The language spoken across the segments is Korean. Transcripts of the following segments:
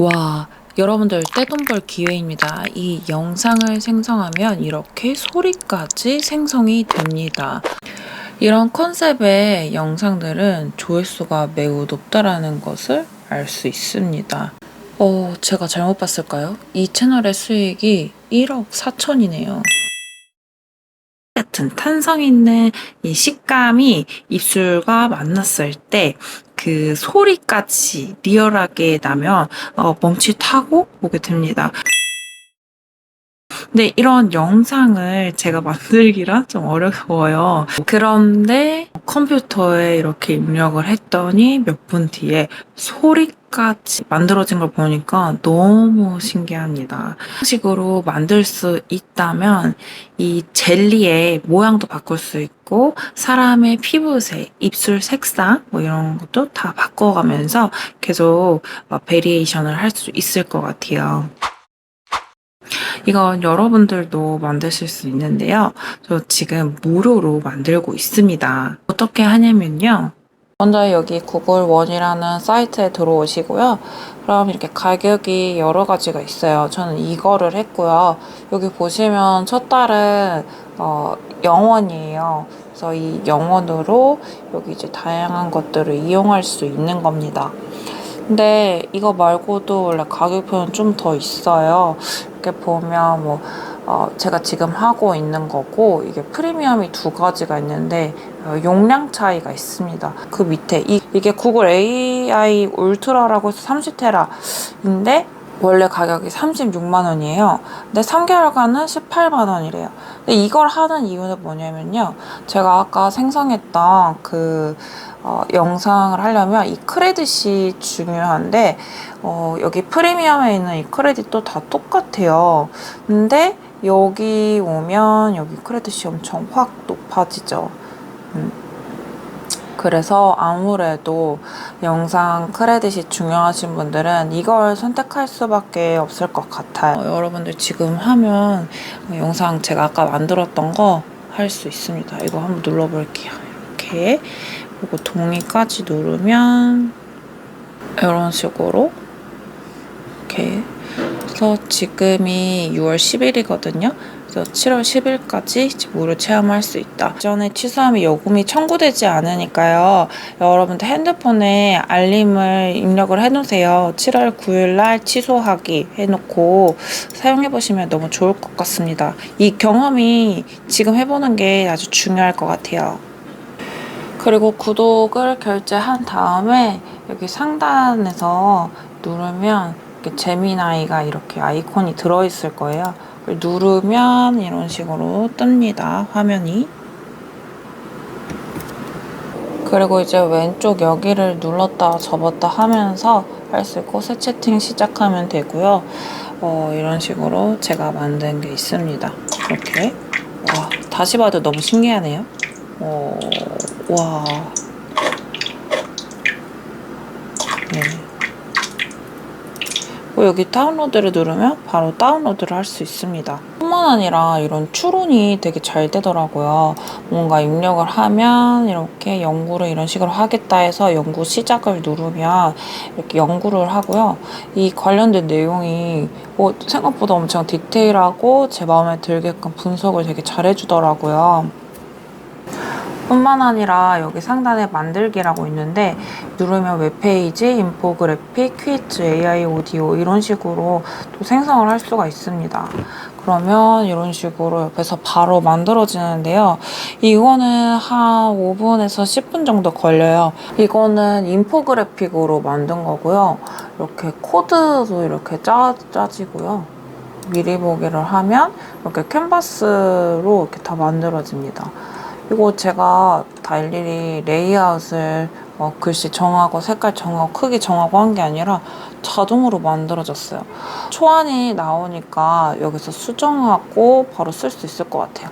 와, 여러분들 떼돈 벌 기회입니다. 이 영상을 생성하면 이렇게 소리까지 생성이 됩니다. 이런 컨셉의 영상들은 조회수가 매우 높다라는 것을 알 수 있습니다. 어, 제가 잘못 봤을까요? 이 채널의 수익이 1억 4천이네요. 같은 탄성 있는 이 식감이 입술과 만났을 때 그 소리까지 리얼하게 나면 어, 멈칫하고 보게 됩니다. 근데 이런 영상을 제가 만들기라 좀 어려워요. 그런데 컴퓨터에 이렇게 입력을 했더니 몇 분 뒤에 소리까지 만들어진 걸 보니까 너무 신기합니다. 이런 식으로 만들 수 있다면 이 젤리의 모양도 바꿀 수 있고 사람의 피부색, 입술 색상 뭐 이런 것도 다 바꿔가면서 계속 막 베리에이션을 할 수 있을 것 같아요. 이건 여러분들도 만드실 수 있는데요. 저 지금 무료로 만들고 있습니다. 어떻게 하냐면요. 먼저 여기 구글 원이라는 사이트에 들어오시고요. 그럼 이렇게 가격이 여러 가지가 있어요. 저는 이거를 했고요. 여기 보시면 첫 달은 어, 영원이에요. 그래서 이 영원으로 여기 이제 다양한 것들을 이용할 수 있는 겁니다. 근데 이거 말고도 원래 가격표는 좀 더 있어요. 이렇게 보면 뭐 어, 제가 지금 하고 있는 거고 이게 프리미엄이 두 가지가 있는데 어, 용량 차이가 있습니다. 그 밑에 이, 이게 구글 AI 울트라라고 해서 30테라인데 원래 가격이 36만 원이에요. 근데 3개월간은 18만 원이래요. 근데 이걸 하는 이유는 뭐냐면요. 제가 아까 생성했던 그 어, 영상을 하려면 이 크레딧이 중요한데 어, 여기 프리미엄에 있는 이 크레딧도 다 똑같아요. 근데 여기 오면 여기 크레딧이 엄청 확 높아지죠. 음. 그래서 아무래도 영상 크레딧이 중요하신 분들은 이걸 선택할 수밖에 없을 것 같아요. 어, 여러분들 지금 하면 영상 제가 아까 만들었던 거 할 수 있습니다. 이거 한번 눌러볼게요. 이렇게 그리고 동의까지 누르면 이런 식으로 이렇게 그래서 지금이 6월 10일이거든요. 그래서 7월 10일까지 무료 체험할 수 있다. 전에 취소하면 요금이 청구되지 않으니까요. 여러분들 핸드폰에 알림을 입력을 해놓으세요. 7월 9일 날 취소하기 해놓고 사용해보시면 너무 좋을 것 같습니다. 이 경험이 지금 해보는 게 아주 중요할 것 같아요. 그리고 구독을 결제한 다음에 여기 상단에서 누르면 이렇게 재미나이가 이렇게 아이콘이 들어있을 거예요. 누르면 이런 식으로 뜹니다. 화면이. 그리고 이제 왼쪽 여기를 눌렀다 접었다 하면서 할 수 있고 새 채팅 시작하면 되고요. 어, 이런 식으로 제가 만든 게 있습니다. 이렇게. 와, 다시 봐도 너무 신기하네요. 어, 와. 네. 뭐 여기 다운로드를 누르면 바로 다운로드를 할 수 있습니다. 뿐만 아니라 이런 추론이 되게 잘 되더라고요. 뭔가 입력을 하면 이렇게 연구를 이런 식으로 하겠다 해서 연구 시작을 누르면 이렇게 연구를 하고요. 이 관련된 내용이 뭐 생각보다 엄청 디테일하고 제 마음에 들게끔 분석을 되게 잘 해주더라고요. 뿐만 아니라 여기 상단에 만들기라고 있는데 누르면 웹페이지, 인포그래픽, 퀴즈, AI 오디오 이런 식으로 또 생성을 할 수가 있습니다. 그러면 이런 식으로 옆에서 바로 만들어지는데요. 이거는 한 5분에서 10분 정도 걸려요. 이거는 인포그래픽으로 만든 거고요. 이렇게 코드도 이렇게 짜, 짜지고요. 미리 보기를 하면 이렇게 캔버스로 이렇게 다 만들어집니다. 이거 제가 다 일일이 레이아웃을 뭐 글씨 정하고 색깔 정하고 크기 정하고 한 게 아니라 자동으로 만들어졌어요. 초안이 나오니까 여기서 수정하고 바로 쓸 수 있을 것 같아요.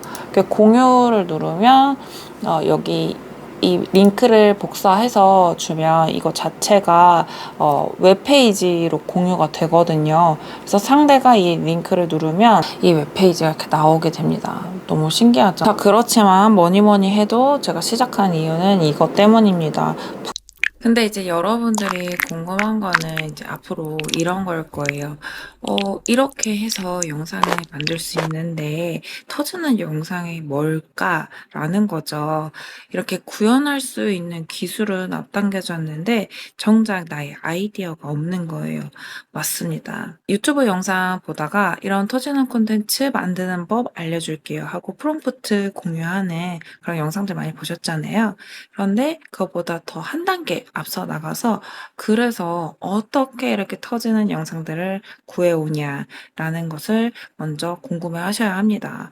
공유를 누르면 어, 여기 이 링크를 복사해서 주면 이거 자체가 어, 웹페이지로 공유가 되거든요. 그래서 상대가 이 링크를 누르면 이 웹페이지가 이렇게 나오게 됩니다. 너무 신기하죠? 자, 그렇지만 뭐니 뭐니 해도 제가 시작한 이유는 이것 때문입니다. 근데 이제 여러분들이 궁금한 거는 이제 앞으로 이런 걸 거예요. 어, 이렇게 해서 영상을 만들 수 있는데 터지는 영상이 뭘까라는 거죠. 이렇게 구현할 수 있는 기술은 앞당겨졌는데 정작 나의 아이디어가 없는 거예요. 맞습니다. 유튜브 영상 보다가 이런 터지는 콘텐츠 만드는 법 알려줄게요 하고 프롬프트 공유하는 그런 영상들 많이 보셨잖아요. 그런데 그거보다 더 한 단계 앞서 나가서 그래서 어떻게 이렇게 터지는 영상들을 구해오냐라는 것을 먼저 궁금해 하셔야 합니다.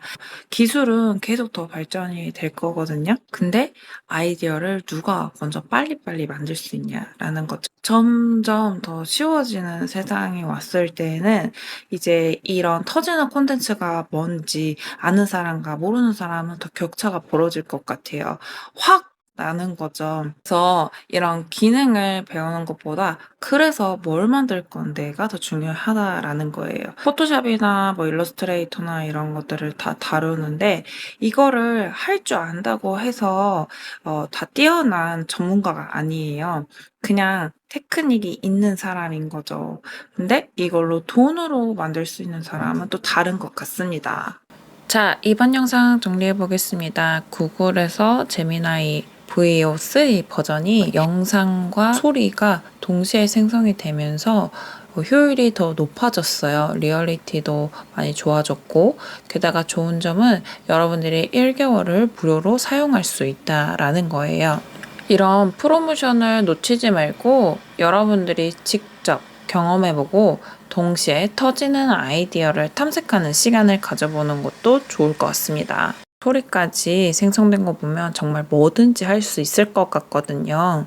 기술은 계속 더 발전이 될 거거든요. 근데 아이디어를 누가 먼저 빨리빨리 만들 수 있냐라는 것. 점점 더 쉬워지는 세상이 왔을 때는 이제 이런 터지는 콘텐츠가 뭔지 아는 사람과 모르는 사람은 더 격차가 벌어질 것 같아요. 확 나는 거죠. 그래서 이런 기능을 배우는 것보다 그래서 뭘 만들 건데가 더 중요하다라는 거예요. 포토샵이나 뭐 일러스트레이터나 이런 것들을 다 다루는데 이거를 할 줄 안다고 해서 어, 다 뛰어난 전문가가 아니에요. 그냥 테크닉이 있는 사람인 거죠. 근데 이걸로 돈으로 만들 수 있는 사람은 또 다른 것 같습니다. 자, 이번 영상 정리해 보겠습니다. 구글에서 제미나이 VO3 버전이 영상과 소리가 동시에 생성이 되면서 어, 효율이 더 높아졌어요. 리얼리티도 많이 좋아졌고, 게다가 좋은 점은 여러분들이 1개월을 무료로 사용할 수 있다라는 거예요. 이런 프로모션을 놓치지 말고 여러분들이 직접 경험해보고 동시에 터지는 아이디어를 탐색하는 시간을 가져보는 것도 좋을 것 같습니다. 소리까지 생성된 거 보면 정말 뭐든지 할 수 있을 것 같거든요.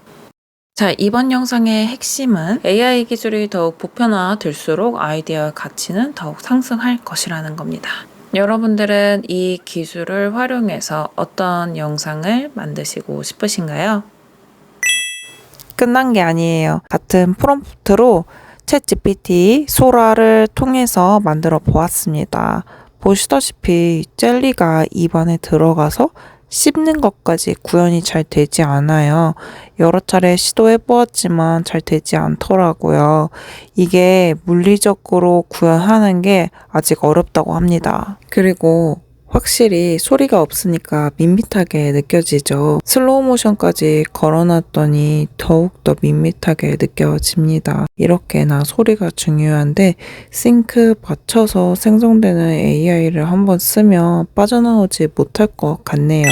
자, 이번 영상의 핵심은 AI 기술이 더욱 보편화될수록 아이디어의 가치는 더욱 상승할 것이라는 겁니다. 여러분들은 이 기술을 활용해서 어떤 영상을 만드시고 싶으신가요? 끝난 게 아니에요. 같은 프롬프트로 챗 GPT, 소라를 통해서 만들어 보았습니다. 보시다시피 젤리가 입안에 들어가서 씹는 것까지 구현이 잘 되지 않아요. 여러 차례 시도해 보았지만 잘 되지 않더라고요. 이게 물리적으로 구현하는 게 아직 어렵다고 합니다. 그리고 확실히 소리가 없으니까 밋밋하게 느껴지죠. 슬로우 모션까지 걸어놨더니 더욱더 밋밋하게 느껴집니다. 이렇게나 소리가 중요한데 싱크 받쳐서 생성되는 AI를 한번 쓰면 빠져나오지 못할 것 같네요.